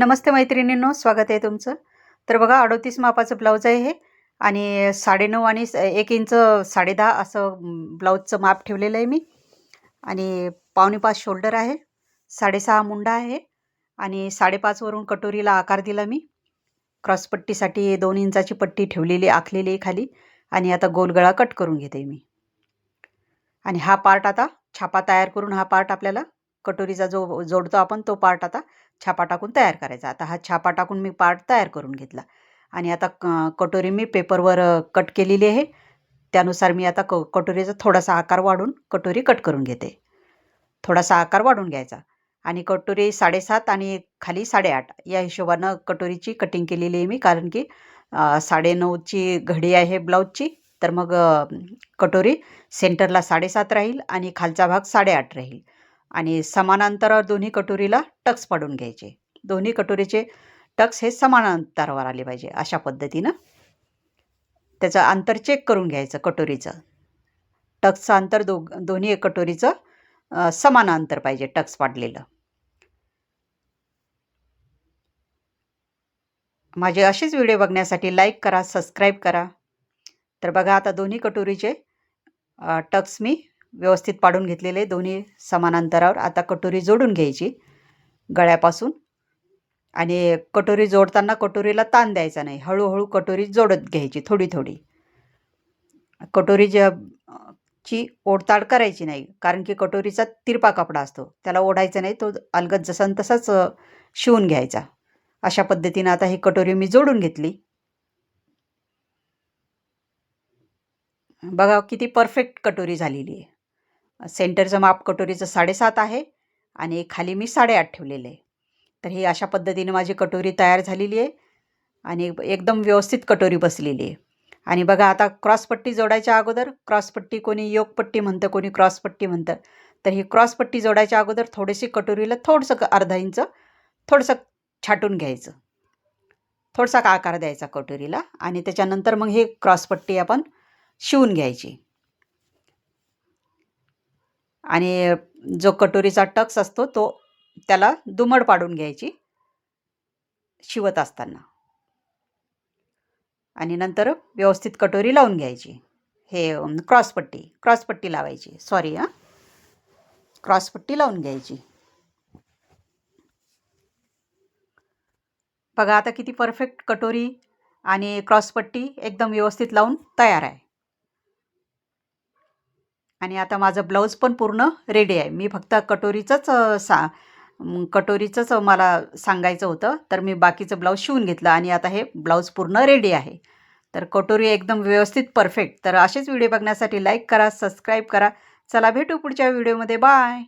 नमस्ते मैत्रिणींनो स्वागत आहे तुमचं. तर बघा अडोतीस मापाचं ब्लाऊज आहे हे. आणि साडेनऊ आणि एक इंच साडेदहा असं ब्लाऊजचं माप ठेवलेलं आहे मी. आणि पावणे पाच शोल्डर आहे. साडेसहा मुंडा आहे. आणि साडेपाचवरून कटोरीला आकार दिला मी. क्रॉसपट्टीसाठी दोन इंचाची पट्टी ठेवलेली आखलेली आहे खाली. आणि आता गोलगळा कट करून घेते मी. आणि हा पार्ट आता छापा तयार करून हा पार्ट आपल्याला कटोरीचा जो जोडतो आपण तो पार्ट आता छापा टाकून तयार करायचा. आता हा छापा टाकून मी पार्ट तयार करून घेतला. आणि आता क- कटोरी मी पेपरवर कट केलेली आहे. त्यानुसार मी आता क कटोरीचा थोडासा आकार वाढून कटोरी कट करून घेते. थोडासा आकार वाढून घ्यायचा. आणि कटोरी साडेसात आणि खाली साडेआठ या हिशोबानं कटोरीची कटिंग केलेली आहे मी. कारण की साडेनऊची घडी आहे ब्लाऊजची तर मग कटोरी सेंटरला साडेसात राहील आणि खालचा भाग साडेआठ राहील. आणि समान अंतरावर दोन्ही कटोरीला टक्स पाडून घ्यायचे. दोन्ही कटोरीचे टक्स हे समान अंतरावर आले पाहिजे अशा पद्धतीनं. त्याचं अंतर चेक करून घ्यायचं कटोरीचं. टक्सचं अंतर दो दोन्ही कटोरीचं समान अंतर पाहिजे टक्स पाडलेलं. माझे असेच व्हिडिओ बघण्यासाठी लाईक करा सबस्क्राईब करा. तर बघा आता दोन्ही कटोरीचे टक्स मी व्यवस्थित पाडून घेतलेले दोन्ही समान अंतरावर आता कटोरी जोडून घ्यायची गळ्यापासून. आणि कटोरी जोडताना कटोरीला ताण द्यायचा नाही. हळूहळू कटोरी जोडत घ्यायची थोडी थोडी. कटोरी ज्या ची ओढताड करायची नाही. कारण की कटोरीचा तिरपा कपडा असतो. त्याला ओढायचा नाही. तो अलगद जसा न तसाच शिवून घ्यायचा. अशा पद्धतीनं आता ही कटोरी मी जोडून घेतली. बघा किती परफेक्ट कटोरी झालेली आहे. सेंटरचं माप कटोरीचं साडेसात आहे आणि खाली मी साडेआठ ठेवलेलं आहे. तर ही अशा पद्धतीने माझी कटोरी तयार झालेली आहे आणि एकदम व्यवस्थित कटोरी बसलेली आहे. आणि बघा आता क्रॉसपट्टी जोडायच्या अगोदर क्रॉसपट्टी कोणी योगपट्टी म्हणतं कोणी क्रॉसपट्टी म्हणतं. तर ही क्रॉसपट्टी जोडायच्या अगोदर थोडीशी कटोरीला थोडंसं अर्धा इंच थोडंसं छाटून घ्यायचं. थोडासा का आकार द्यायचा कटोरीला आणि त्याच्यानंतर मग ही क्रॉसपट्टी आपण शिवून घ्यायची. आणि जो कटोरीचा टक्स असतो तो त्याला दुमड पाडून घ्यायची. शिवत असताना. आणि नंतर व्यवस्थित कटोरी लावून घ्यायची. हे क्रॉसपट्टी क्रॉसपट्टी लावायची. सॉरी हां. क्रॉसपट्टी लावून घ्यायची. बघा आता किती परफेक्ट कटोरी आणि क्रॉसपट्टी एकदम व्यवस्थित लावून तयार आहे. आणि आता माझं ब्लाऊज पण पूर्ण रेडी आहे. मी फक्त कटोरीचंच सा कटोरीचंच मला सांगायचं होतं तर मी बाकीचं ब्लाऊज शिवून घेतलं आणि आता हे ब्लाऊज पूर्ण रेडी आहे. तर कटोरी एकदम व्यवस्थित परफेक्ट तर असेच व्हिडिओ बघण्यासाठी लाईक करा सबस्क्राईब करा. चला भेटू पुढच्या व्हिडिओमध्ये बाय